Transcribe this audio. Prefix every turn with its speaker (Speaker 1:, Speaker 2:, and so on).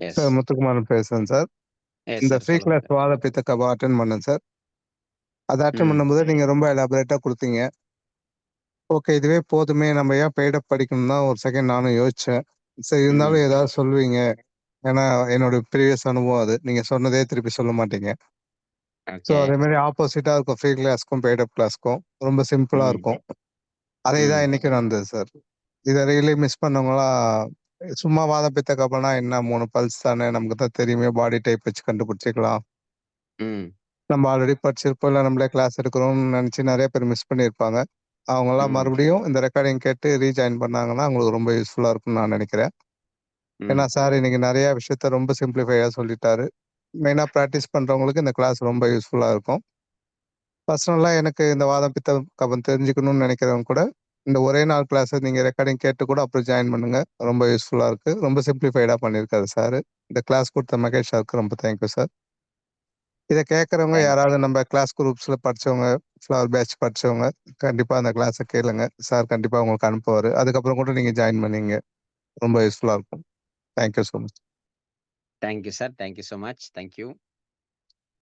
Speaker 1: S.
Speaker 2: Sir Muthukumaran பேசுறேன் sir.
Speaker 1: Yes
Speaker 2: இந்த
Speaker 1: sir.
Speaker 2: Free
Speaker 1: சொல்லுங்க
Speaker 2: கிளாஸ். வாத பித்த கபா அட்டெண்ட் பண்ணேன் சார். அத அட்டெண்ட்
Speaker 1: ம்.
Speaker 2: பண்ணும்போது நீங்க ரொம்ப எலாபரேட்டா குடுத்தீங்க. ஓகே. இதுவே போதுமே நம்ம ஏன் பெய்ட் அப் படிக்கணும்னு தான் ஒரு செகண்ட் நானும் யோசிச்சேன். சரி. இருந்தாலும் ஏதாவது சொல்லுவீங்க. ஏன்னா என்னோட ப்ரீவியஸ் அனுபவம் அது. நீங்க சொன்னதே திருப்பி சொல்ல மாட்டீங்க. So
Speaker 1: okay.
Speaker 2: அதே மாரி ஆப்போசிட்டா இருக்கும் ஃப்ரீ கிளாஸ்க்கும், பெய்ட் அப் கிளாஸ்க்கும். ரொம்ப சிம்பிளா
Speaker 1: ம்.
Speaker 2: இருக்கும். அதே தான்
Speaker 1: ம்.
Speaker 2: இன்னைக்கும் நடந்தது சார். இத ரியலி மிஸ் பண்ணவங்கலாம் சும்மா வாத பித்த கபானா என்ன 3 பல்ஸ் தானே நமக்கு தான் தெரியுமே பாடி டைப் வச்சு கண்டுபிடிச்சுக்கலாம்.
Speaker 1: ம்.
Speaker 2: நம்ம ஆல்ரெடி படிச்சிருப்போம். இல்ல நம்மளே கிளாஸ் எடுக்கிறோம்னு நெனச்சு நெறைய பேர் மிஸ் பண்ணியிருப்பாங்க. அவங்கலாம்
Speaker 1: ம்.
Speaker 2: மறுபடியும் இந்த ரெக்கார்டிங் கேட்டு ரீஜாயின் பண்ணாங்கன்னா, அவங்களுக்கு ரொம்ப யூஸ்ஃபுல்லா இருக்கும்னு நான் நெனைக்கிறேன். ஏன்னா. சார் இன்னைக்கு நெறைய விஷயத்த ரொம்ப சிம்ப்ளிஃபையா சொல்லிட்டாரு. மெயினா பிராக்டிஸ் பண்றவங்களுக்கு இந்த கிளாஸ் ரொம்ப யூஸ்ஃபுல்லா இருக்கும். பர்சனலா எனக்கு இந்த வாதம், பித்தம், கபம் தெரிஞ்சுக்கணும்னு நெனைக்கிறவங்க கூட, இந்த ஒரே நாள் கிளாஸ நீங்க ரெக்கார்டிங் கேட்டு கூட அப்புறம் ஜாயின் பண்ணுங்க. ரொம்ப யூஸ்ஃபுல்லா இருக்கு. ரொம்ப சிம்ப்ளிஃபைடா பண்ணியிருக்காரு சாரு. இந்த கிளாஸ் குடுத்த மகேஷ் சாருக்கு ரொம்ப தேங்க் யூ சார். இத கேட்கறவங்க யாராவது நம்ம கிளாஸ் குரூப்ஸ்ல படிச்சவங்க, ஃப்ளவர் பேட்ச் படிச்சவங்க, கண்டிப்பா அந்த கிளாஸ கேளுங்க. சார் கண்டிப்பா உங்களுக்கு அனுப்புவாரு. அதுக்கப்புறம் கூட நீங்க ஜாயின் பண்ணீங்க. ரொம்ப யூஸ்ஃபுல்லா இருக்கும். Thank you so much.
Speaker 1: Thank you sir. Thank you so much. Thank you.